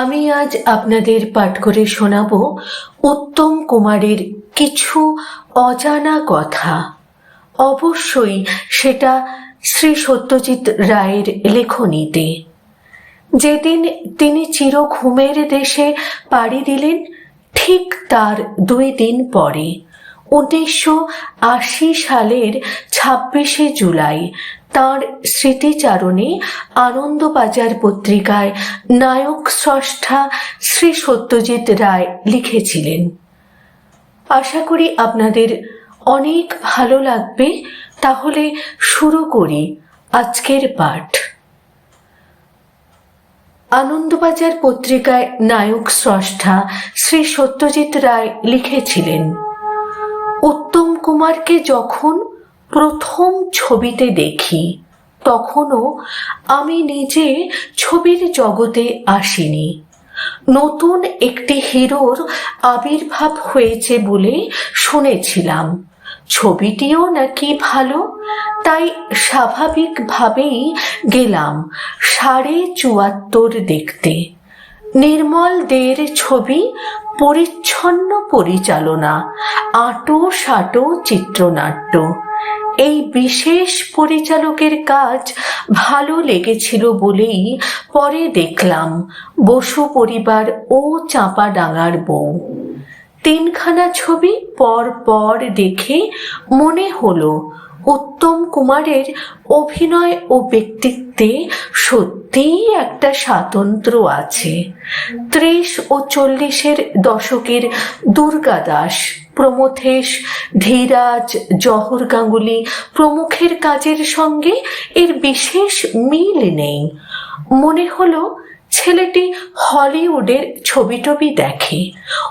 আমি আজ আপনাদের পাঠ করে শোনাব উত্তম কুমারের কিছু অজানা কথা। অবশ্যই সেটা শ্রী সত্যজিৎ রায়ের লেখনীতে। যেদিন তিনি চির ঘুমের দেশে পাড়ি দিলেন, ঠিক তার দুই দিন পরে, উনিশশো আশি সালের ছাব্বিশে জুলাই তাঁর স্মৃতিচারণে আনন্দবাজার পত্রিকায় নায়ক স্রষ্টা শ্রী সত্যজিৎ রায় লিখেছিলেন। আশা করি আপনাদের অনেক ভালো লাগবে। তাহলে শুরু করি আজকের পাঠ। আনন্দবাজার পত্রিকায় নায়ক স্রষ্টা শ্রী সত্যজিৎ রায় লিখেছিলেন, উত্তম কুমারকে যখন প্রথম ছবিতে দেখি, তখনও আমি নিজে ছবির জগতে আসিনি। নতুন একটি হিরোর আবির্ভাব হয়েছে বলে শুনেছিলাম। ছবিটিও নাকি ভালো, তাই স্বাভাবিকভাবেই গেলাম সাড়ে চুয়াত্তর দেখতে। নির্মল দের ছবি পরিচ্ছন্ন পরিচালনা, আটো সাটো চিত্রনাট্য। এই বিশেষ পরিচালকের কাজ ভালো লেগেছিল বলেই পরে দেখলাম বসু পরিবার ও চাঁপাডাঙ্গার বউ। তিনখানা ছবি পর পর দেখে মনে হলো উত্তম কুমারের অভিনয় ও ব্যক্তিত্বে সত্যিই একটা স্বাতন্ত্র আছে। ত্রিশ ও চল্লিশের দশকের দুর্গাদাস প্রমথেশ, ধীরাজ, জহর গাঙ্গুলি প্রমুখের কাজের সঙ্গে এর বিশেষ মিল নেই। মনে হলো ছেলেটি হলিউডের ছবি টবি দেখে।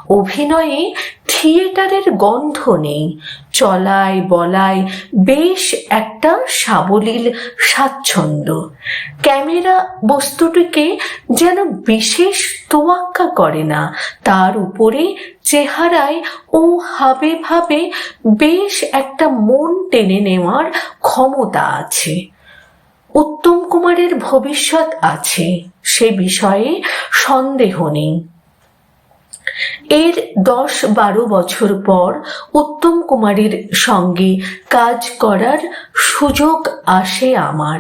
অভিনয়ে থিয়েটারের গন্ধ নেই। চলায় বলায় বেশ একটা সাবলীল স্বাচ্ছন্দ্য। ক্যামেরা বস্তুটিকে যেন বিশেষ তোয়াক্কা করে না, তার উপরে চেহারায় ও হাবে ভাবে বেশ একটা মন টেনে নেওয়ার ক্ষমতা আছে। উত্তম কুমারের ভবিষ্যৎ আছে, সে বিষয়ে সন্দেহ নেই। এর দশ বারো বছর পর উত্তম কুমারের সঙ্গে কাজ করার সুযোগ আসে আমার।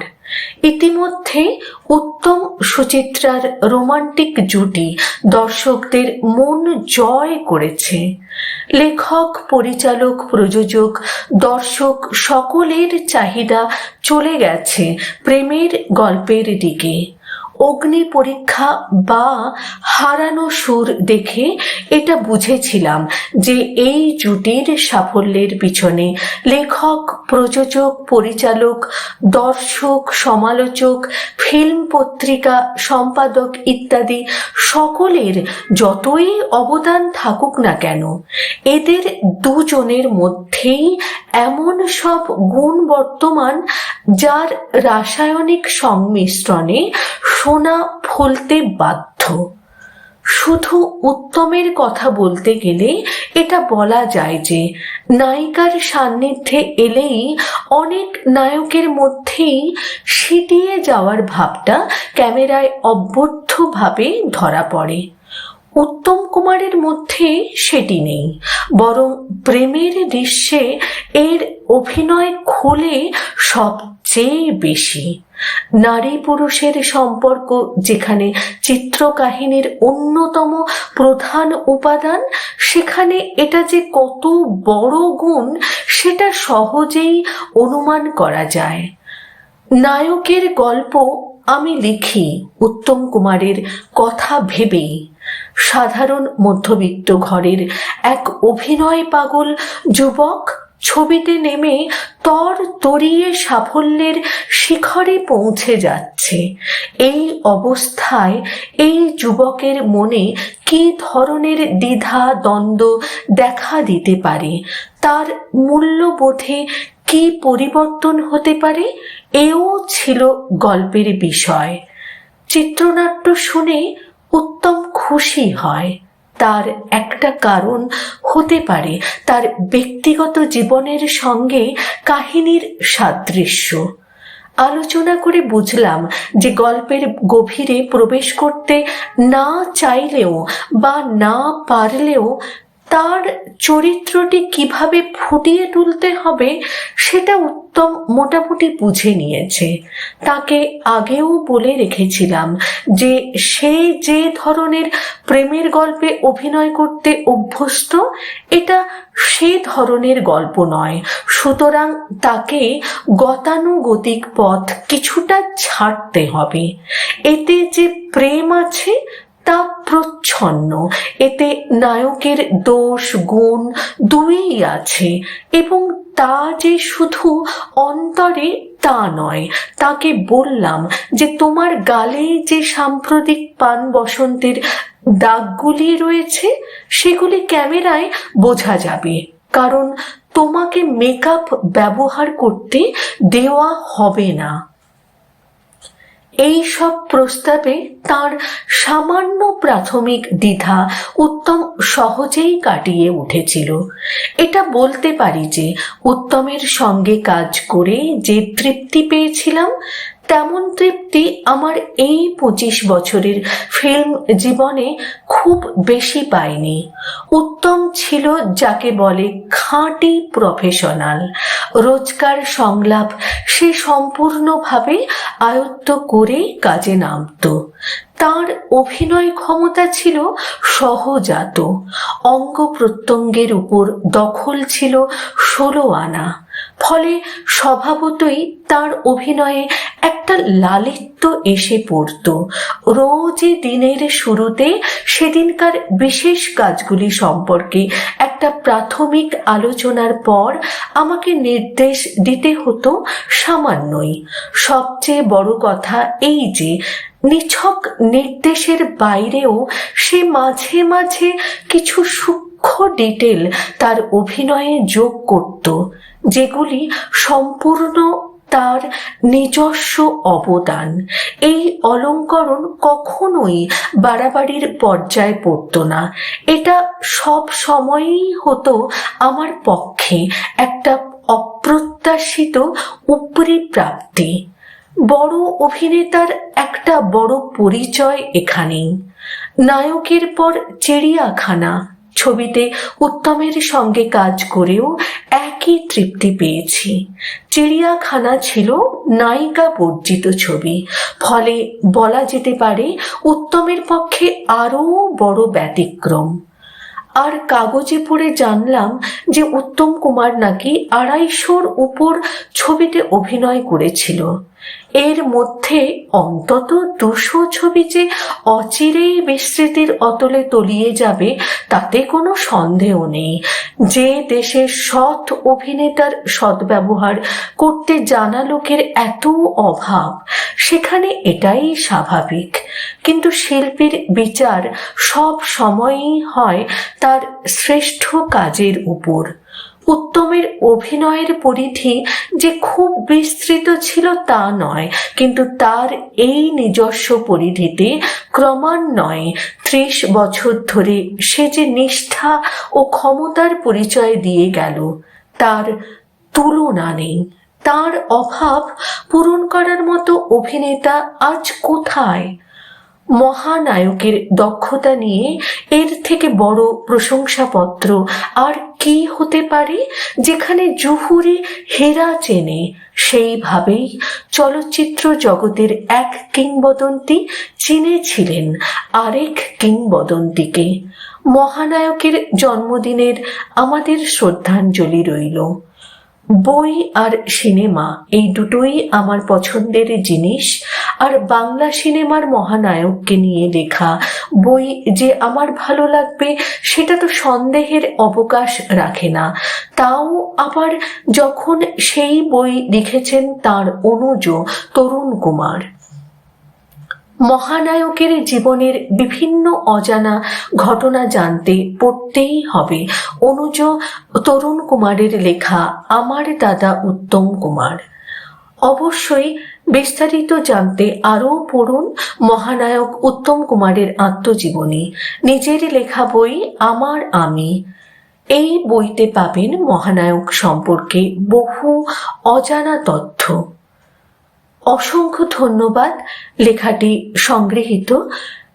ইতিমধ্যে উত্তম সুচিত্রার রোমান্টিক জুটি দর্শকদের মন জয় করেছে। লেখক, পরিচালক, প্রযোজক, দর্শক সকলের চাহিদা চলে গেছে প্রেমের গল্পের দিকে। অগ্নি পরীক্ষা বা হারানো সুর দেখে এটা বুঝেছিলাম যে এই জুটির সাফল্যের পিছনে লেখক, প্রযোজক, পরিচালক, দর্শক, সমালোচক, ফিল্ম পত্রিকা, সম্পাদক ইত্যাদি সকলের যতই অবদান থাকুক না কেন, এদের দুজনের মধ্যেই এমন সব গুণ বর্তমান যার রাসায়নিক সংমিশ্রণে সোনা ফলতে বাধ্য। শুধু উত্তমের কথা বলতে গেলে এটা বলা যায় যে, নায়িকার সান্নিধ্যে এলেই অনেক নায়কের মধ্যেই সিটিয়ে যাওয়ার ভাবটা ক্যামেরায় অব্যর্থভাবে ধরা পড়ে। উত্তম কুমারের মধ্যে সেটি নেই। বরং প্রেমের দৃশ্যে এর অভিনয় খোলে সবচেয়ে বেশি। নারী পুরুষের সম্পর্ক, যেখানে চিত্রকাহিনীর অন্যতম প্রধান উপাদান, সেখানে এটা যে কত বড় গুণ, সেটা সহজেই অনুমান করা যায়। নায়কের গল্প আমি লিখি উত্তম কুমারের কথা ভেবেই সাধারণ মধ্যবিত্ত ঘরের এক অভিনয় পাগল যুবক ছবিতে নেমে তর তরিয়ে সাফল্যের শিখরে পৌঁছে যাচ্ছে। এই অবস্থায় এই যুবকের মনে কি ধরনের দ্বিধা দ্বন্দ্ব দেখা দিতে পারে? তার মূল্যবোধে কি পরিবর্তন হতে পারে? এও ছিল গল্পের বিষয়। চিত্রনাট্য শুনে উত্তম খুশি হয়। তার একটা কারণ হতে পারে, তার ব্যক্তিগত জীবনের সঙ্গে কাহিনীর সাদৃশ্য। আলোচনা করে বুঝলাম যে গল্পের গভীরে প্রবেশ করতে না চাইলেও বা না পারলেও তার চরিত্রটি কীভাবে ফুটিয়ে তুলতে হবে সেটা উত্তম মোটামুটি বুঝে নিয়েছে। তাকে আগেও বলে রেখেছিলাম যে সে যে ধরনের প্রেমের গল্পে অভিনয় করতে অভ্যস্ত, এটা সে ধরনের গল্প নয়। সুতরাং তাকে গতানুগতিক পথ কিছুটা ছাড়তে হবে। এতে যে প্রেম আছে, তা প্রচ্ছন্ন। এতে নায়কের দোষ, গুণ দুইই আছে এবং তা যে শুধু অন্তরে তা নয়, তাকে বললাম যে তোমার গালে যে সাম্প্রতিক পান বসন্তের দাগগুলি রয়েছে, সেগুলি ক্যামেরায় বোঝা যাবে। কারণ তোমাকে মেকআপ ব্যবহার করতে দেওয়া হবে না। এই সব প্রস্তাবে তার সামান্য প্রাথমিক দ্বিধা উত্তম সহজেই কাটিয়ে উঠেছিল। এটা বলতে পারি যে, উত্তমের সঙ্গে কাজ করে যে তৃপ্তি পেয়েছিলাম তেমন তৃপ্তি আমার এই পঁচিশ বছরের ফিল্ম জীবনে খুব বেশি পাইনি। উত্তম ছিল যাকে বলে খাঁটি প্রফেশনাল রোজকার সংলাপ সে সম্পূর্ণভাবে আয়ত্ত করে কাজে নামত। তার অভিনয় ক্ষমতা ছিল সহজাত। অঙ্গ প্রত্যঙ্গের উপর দখল ছিল ষোলো আনা। ফলে স্বভাবতই তার অভিনয়ে একটা লালিত্য এসে পড়ত। রোজই দিনের শুরুতে সেদিনকার বিশেষ কাজগুলি সম্পর্কে একটা প্রাথমিক আলোচনার পর আমাকে নির্দেশ দিতে হতো সামান্যই। সবচেয়ে বড় কথা এই যে, নিছক নির্দেশের বাইরেও সে মাঝে মাঝে কিছু সূক্ষ্ম ডিটেল তার অভিনয়ে যোগ করত। যেগুলি সম্পূর্ণ তার নিজস্ব অবদান। এই অলঙ্করণ কখনোই বাড়াবাড়ির পর্যায়ে পড়তো না। এটা সব সময়ই হতো আমার পক্ষে একটা অপ্রত্যাশিত উপরি প্রাপ্তি। বড় অভিনেতার একটা বড় পরিচয় এখানেই। নায়কের পর চিড়িয়াখানা ছবিতে উত্তমের সঙ্গে কাজ করেও একই তৃপ্তি পেয়েছি। চিড়িয়াখানা ছিল নায়িকা বর্জিত ছবি। ফলে বলা যেতে পারে উত্তমের পক্ষে আরও বড় ব্যতিক্রম। আর কাগজে পড়ে জানলাম যে উত্তম কুমার নাকি আড়াইশোর উপর ছবিতে অভিনয় করেছিল। এর মধ্যে অন্তত দুশো ছবি যে অচিরেই বিস্তৃতির অতলে তলিয়ে যাবে, তাতে কোনো সন্দেহ নেই। যে দেশের সৎ অভিনেতার সদ্ব্যবহার করতে জানা লোকের এত অভাব, সেখানে এটাই স্বাভাবিক। কিন্তু শিল্পীর বিচার সব সময়ই হয় তার শ্রেষ্ঠ কাজের উপর। উত্তমের অভিনয়ের পরিধি যে খুব বিস্তৃত ছিল তা নয়, কিন্তু তার এই নিজস্ব পরিধিতে ক্রমান্বয়ে ত্রিশ বছর ধরে সে যে নিষ্ঠা ও ক্ষমতার পরিচয় দিয়ে গেল, তার তুলনা নেই। তার অভাব পূরণ করার মতো অভিনেতা আজ কোথায়? মহানায়কের দক্ষতা নিয়ে এর থেকে বড় প্রশংসাপত্র আর কি হতে পারে? যেখানে জুহুরি হেরা চেনে, সেইভাবেই চলচ্চিত্র জগতের এক কিংবদন্তি চিনেছিলেন আরেক কিংবদন্তিকে। মহানায়কের জন্মদিনের আমাদের শ্রদ্ধাঞ্জলি রইল। বই আর সিনেমা, এই দুটোই আমার পছন্দের জিনিস। আর বাংলা সিনেমার মহানায়ককে নিয়ে লেখা বই যে আমার ভালো লাগবে, সেটা তো সন্দেহের অবকাশ রাখে না। তাও আবার যখন সেই বই লিখেছেন তার অনুজ তরুণ কুমার। মহানায়কের জীবনের বিভিন্ন অজানা ঘটনা জানতে পড়তেই হবে। অনুজ তরুণ কুমারের লেখা আমার দাদা উত্তম কুমার। অবশ্যই বিস্তারিত জানতে আরও পড়ুন মহানায়ক উত্তম কুমারের আত্মজীবনী। নিজের লেখা বই আমার আমি। এই বইতে পাবেন মহানায়ক সম্পর্কে বহু অজানা তথ্য। অসংখ্য ধন্যবাদ লেখাটি সংগৃহীত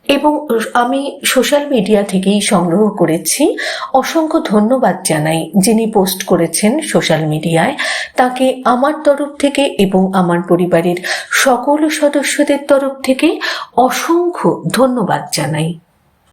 এবং আমি সোশ্যাল মিডিয়া থেকেই সংগ্রহ করেছি। অসংখ্য ধন্যবাদ জানাই যিনি পোস্ট করেছেন সোশ্যাল মিডিয়ায়। তাকে আমার তরফ থেকে এবং আমার পরিবারের সকল সদস্যদের তরফ থেকে অসংখ্য ধন্যবাদ জানাই।